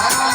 Bye.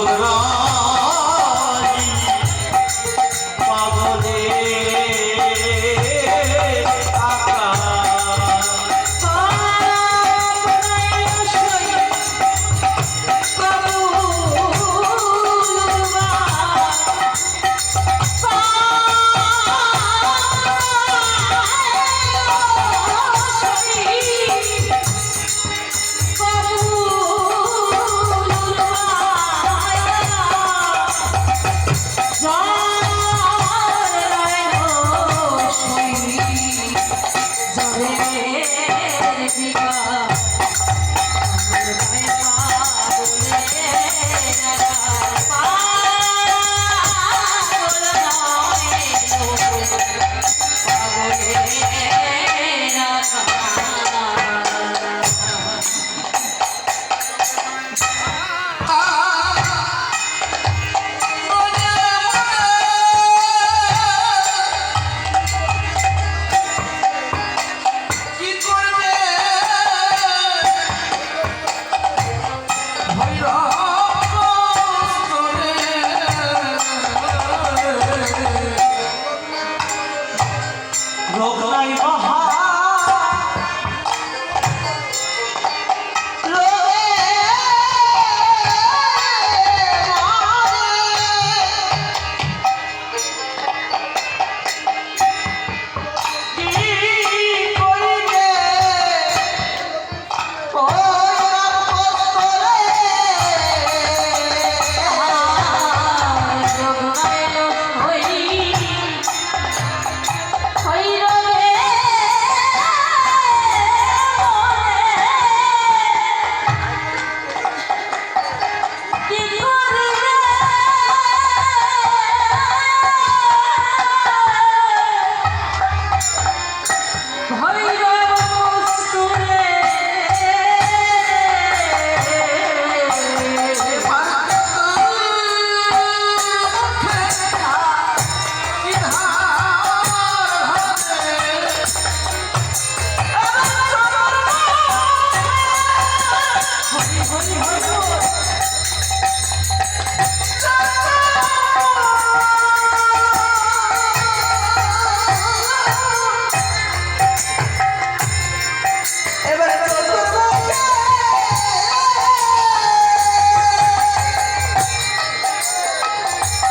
ভোলা রোগ নাই মহা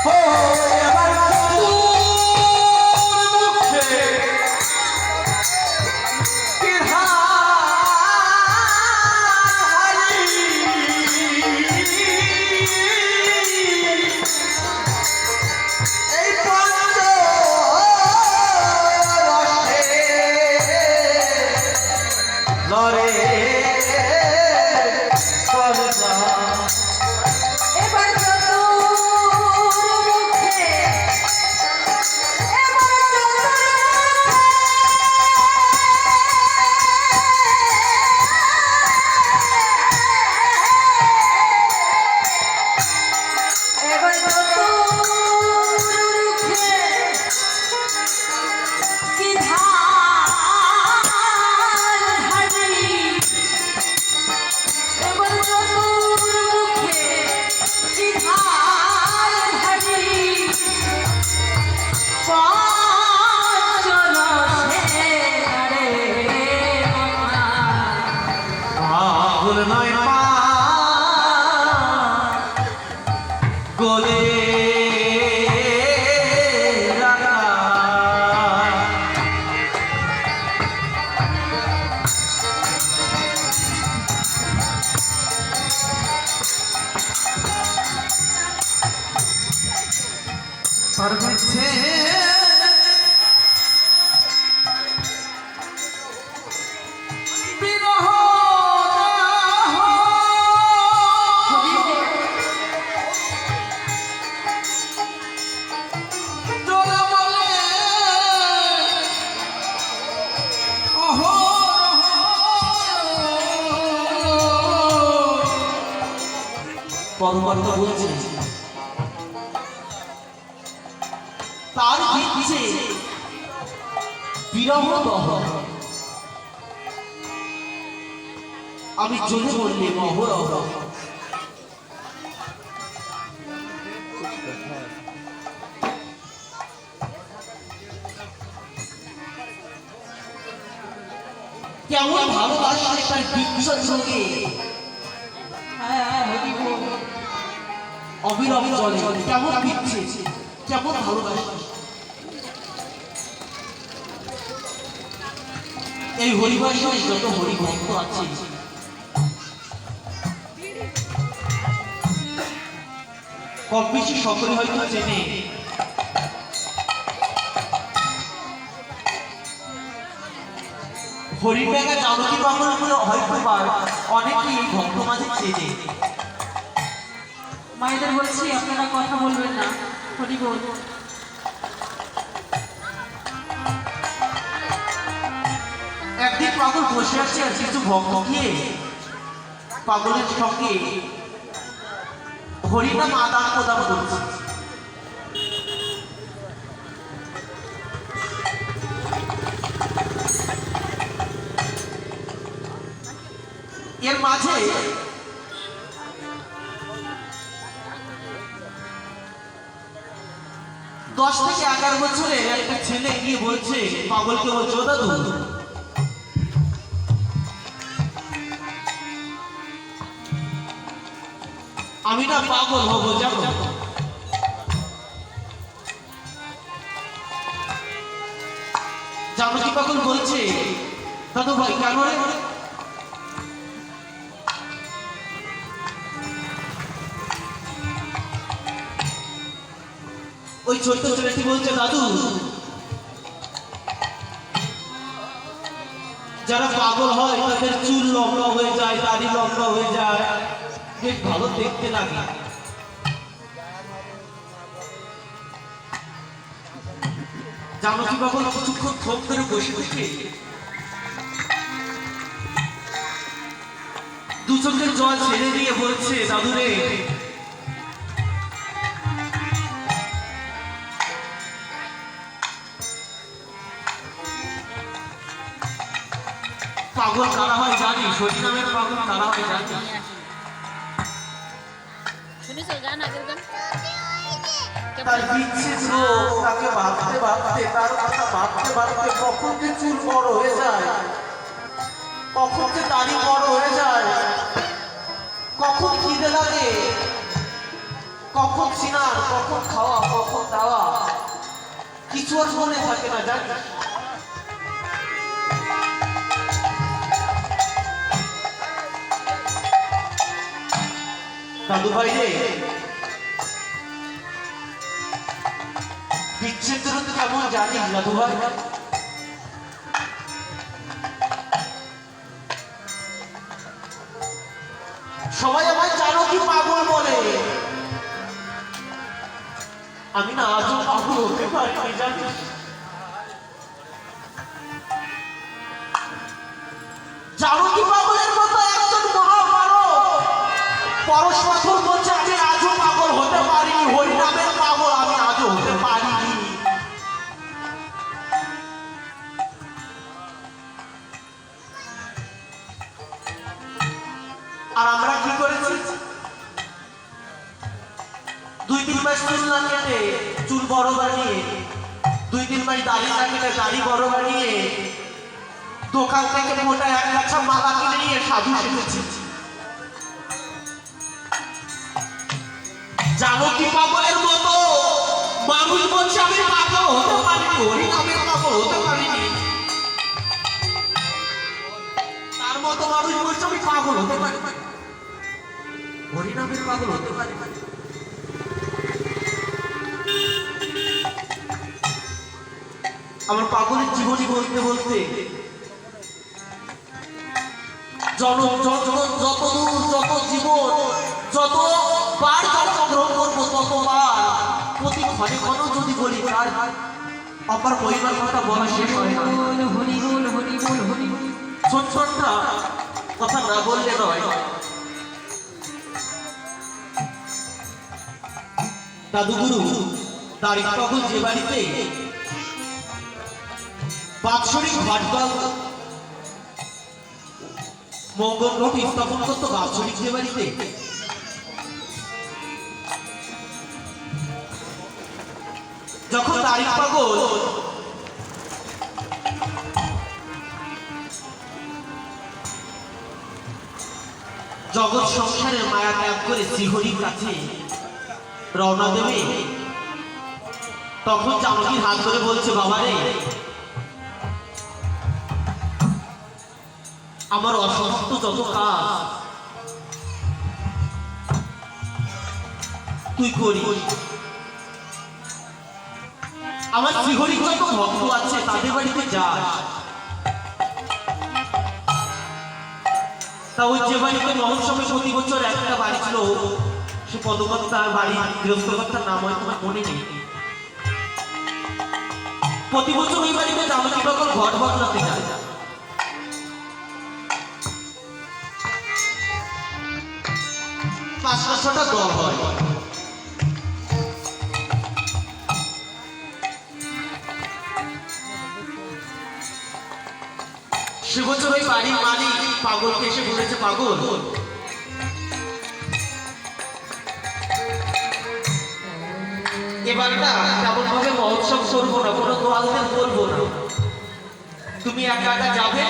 ও এবার सर्वक्षे কেমন ভালোবাসে তার বিচ্ছন সঙ্গে অবিরম জলে কেমন বিচ্ছে কেমন ভালোবাসে? এই হরিবাসনে যত হরি ভক্ত আছে। কম বেশি সকলে হয়তো চেনে। হরিডাঙ্গা জানকী বাংলা বলে হয়তো বা অনেকেই ভক্ত মাঝে চেনে। মায়েদের বলছি আপনারা কথা বলবেন না। হরি বল একদিন পাগল বসে আছে আর কিছু ভক্ত গিয়ে পাগলের সঙ্গে হরিনাম আদান প্রদান করছে। মাঝে। দশ থেকে এগারো বছরের একটা ছেলে গিয়ে বলছে, পাগলকে বলছে, "ও দাদু। আমি না পাগল হব জানো জানো কি পাগল বলছে? দাদু ভাই কেন ওই ছোট্ট ছেলেটি বলছে, দাদু, যারা পাগল হয়, তাদের চুল লম্বা হয়ে যায়, দাড়ি লম্বা হয়ে যায়। বেশ ভালো দেখতে লাগে। জানো কি কিছুক্ষণ থোপ ধরে বসে বসে? দু চোখের জল ছেড়ে দিয়ে বলছে দাদু পাগল কারা হয় জানি নামের পাগল কারা হয় জানি শুনিস গান আগের গান? তার বিচ্ছেদ রোগ তাকে ভাবতে ভাবতে তার কথা ভাবতে ভাবতে কখন যে চুল বড় হয়ে যায় কখন যে দাড়ি বড় হয়ে যায় কখন খিদে লাগে কখন সিনার কখন খাওয়া কখন দাওয়া কিছু আর মনে থাকে না জানিস? দাদু ভাই রে। বিচ্ছেদ তো কেমন জানিস দাদু ভাই। সবাই আমায় জানো কি পাগল বলে। আমি না আজও পাগল হতে পারিনি, জানিস? আর আমরা কি করেছি? দুই তিন মাস চুল না কেটে চুল বড় বানিয়ে, দুই তিন মাস দাড়ি না কেটে দাড়ি বড় বানিয়ে, দোকান থেকে মোটা এক গাছা মালা কিনে নিয়ে সাধু সেজেছি। জানো কি পাগলের মতো? মানুষ বলছে আমি পাগল হতে পারিনি হরিনামের পাগল হতে পারিনি। তার মতো মানুষ বলছে আমি পাগল হতে পারি হরিনামের পাগল হতে পারি। আমার পাগলের জীবনী বলতে বলতে জন যত যত দূর যত জীবন যত বার জন্মগ্রহণ করব ততবার প্রতি ক্ষণে ক্ষণ যদি বলি তার আমার পরিবার কথা বলা শেষ হয় না। ছোট ছোটটা কথা না বললে নয়। দাদুগুরু, তারিখ পাগল যে বাড়িতে। বাৎসরিক ভাটবাল মঙ্গল গ্রহ স্থাপন করতো বাৎসরিক যে বাড়িতে। যখন তারিখ পাগল জগৎ সংসারের মায়া ত্যাগ করে শ্রীহরির কাছে রওনা দেবে? তখন জানকীর হাত ধরে বলছে, বাবা রে, আমার অসমাপ্ত যত কাজ, তুই করি আমার শ্রীহরির যত ভক্ত আছে, তাদের বাড়িতে যা তা ওই যে বাড়িতে মহোৎসবে প্রতি বছর একটা বাড়ি ছিল সে পদকর্তার বাড়ি গৃহস্থকর্তার নাম হয়তো আমার মনে নেই? প্রতি বছর ওই বাড়িতে জামাতি পাগল ঘট বদলাতে যায়। পাঁচটা ছটা দল হয়। সে বছর ওই বাড়ির মালিক পাগলকে এসে বলেছে, পাগল এবার না তেমন ভাবে মহোৎসব করব না? কোনো দোয়ালদের বলব না। তুমি একা একা যাবে?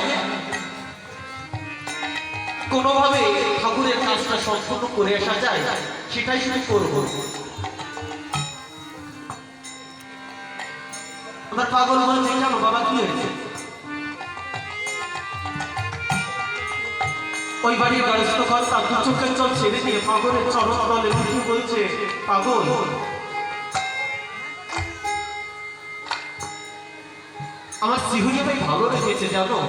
কোনোভাবে ঠাকুরের কাজটা সম্পূর্ণ করে আসা যায়, সেটাই শুধু করব। আমার পাগল বলছে কেন? বাবা, কি হয়েছে? ওই বাড়ির বয়স্ক কর্তা দু চোখের জল ছেড়ে দিয়ে পাগলের চরণ উঠে বলছে, পাগল আমার সিহুরি ভাই ভালো রেখেছে জানো?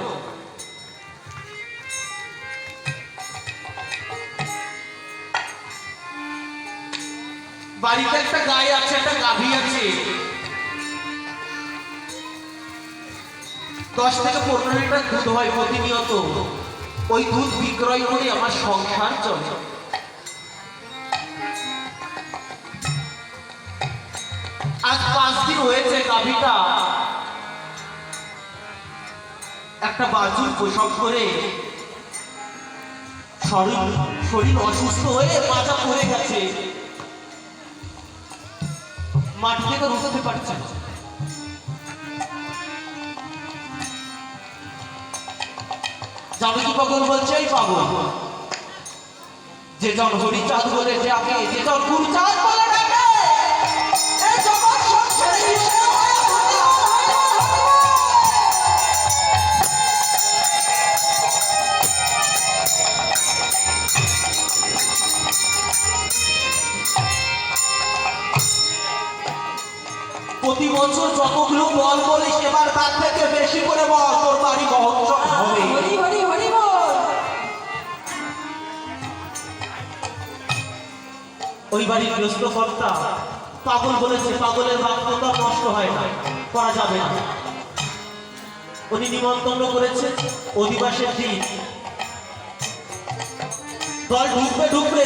বাড়িতে একটা গাই আছে, একটা গাভী আছে। দশ থেকে পনেরো লিটার দুধ হয় প্রতিনিয়ত। ওই দুধ বিক্রয় করে আমার সংসার চলে। আজ পাঁচ দিন হয়েছে গাভীটা। একটা বাজুর পোশাক করে শরীর শরীর অসুস্থ হয়ে মাথা পড়ে গেছে। মাটি থেকে উঠতে পারছে না। জানকী পাগল বলছে? এই পাগল। যে জন হরি চাঁদ বলে ডাকে, যে জন গুরু চাঁদ বলে ডাকে, এই জগৎ সংসারে প্রতি বছর যতগুলো বল বলিস এবার তার থেকে বেশি করে বল তোর বাড়ি মহোৎসব হবে। ওই বাড়ির গৃহস্থ কর্তা পাগল বলেছে পাগলের বাক্যতা নষ্ট হয় না করা যাবে না। উনি নিমন্ত্রণ করেছে অধিবাসের দিন। দল ঢুকবে ঢুকবে।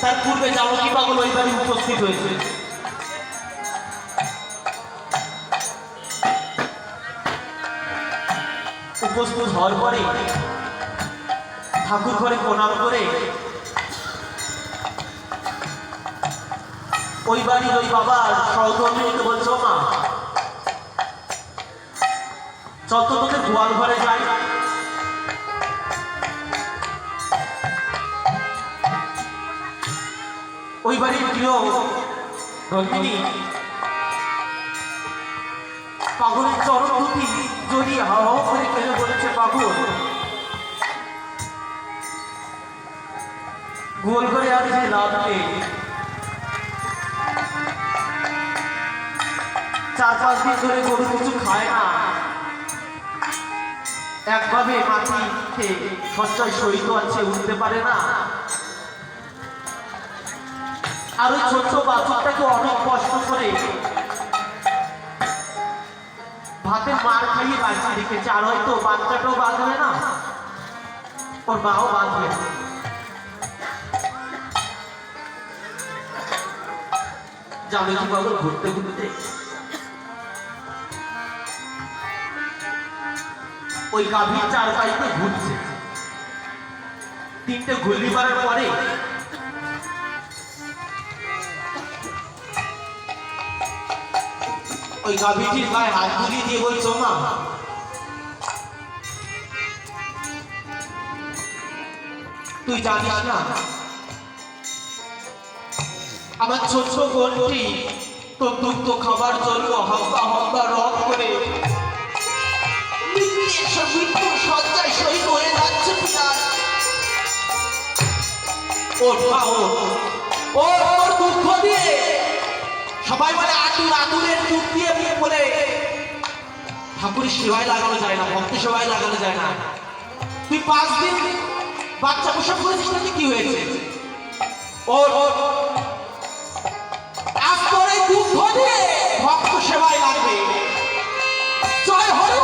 তার পূর্বে জানকী পাগল ওই বাড়ি উপস্থিত হয়েছে। উপস্থিত হওয়ার পরে ঠাকুর ঘরে প্রণাম করে ওই বাড়ির ওই বাবার সহধর্মিনীকে বলছো মা চল তোকে গোয়াল ঘরে যাই। ওই বাড়ির প্রিয় রন্মিনী পাগলের দুটি জড়িয়ে হাওয়া করে কেঁদে বলেছে, পাগল। গোল করে আর যে লাভ নেই। চার পাঁচ দিন ধরে গরু কিছু খায় না। একভাবে মাটিতে সঞ্চয় সহিত আছে, উঠতে পারে না। আর ওই ছোট্ট বাছুরটাকে অনেক কষ্ট করে ভাতে মার খাইয়ে বাঁচিয়ে রেখেছে। আর হয়তো বাচ্চাটাও বাঁধবে না। ওর মাও বাঁধবে ঘুরতে ঘুরতে। ওই গাভীর চার পাইতে ঘুরছে। তিনটে ঘুরলি মারার পরে ওই গাভীটির গায়ে হাত বুলিয়ে দিয়ে বলছো, মা তুই জানিস না, আমার ছোট্ট বোনটি তোর দুগ্ধ খাবার জন্য হব্বা হব্বা রব করে সজ্জায় শহীদ হয়ে যাচ্ছে পিতার ওর মা ও ও ওর দুঃখ দিয়ে সবাই বলে আতুর, আতুরের দুধ দিয়ে বলে। ঠাকুরের সেবায় লাগানো যায় না, ভক্ত সেবায় লাগানো যায় না। তুই পাঁচ দিন বাচ্চা প্রসব করেছিস নাকি? কি হয়েছে? ওর আজ তোর এই ভক্ত সেবায় লাগবে। জয় হরিবল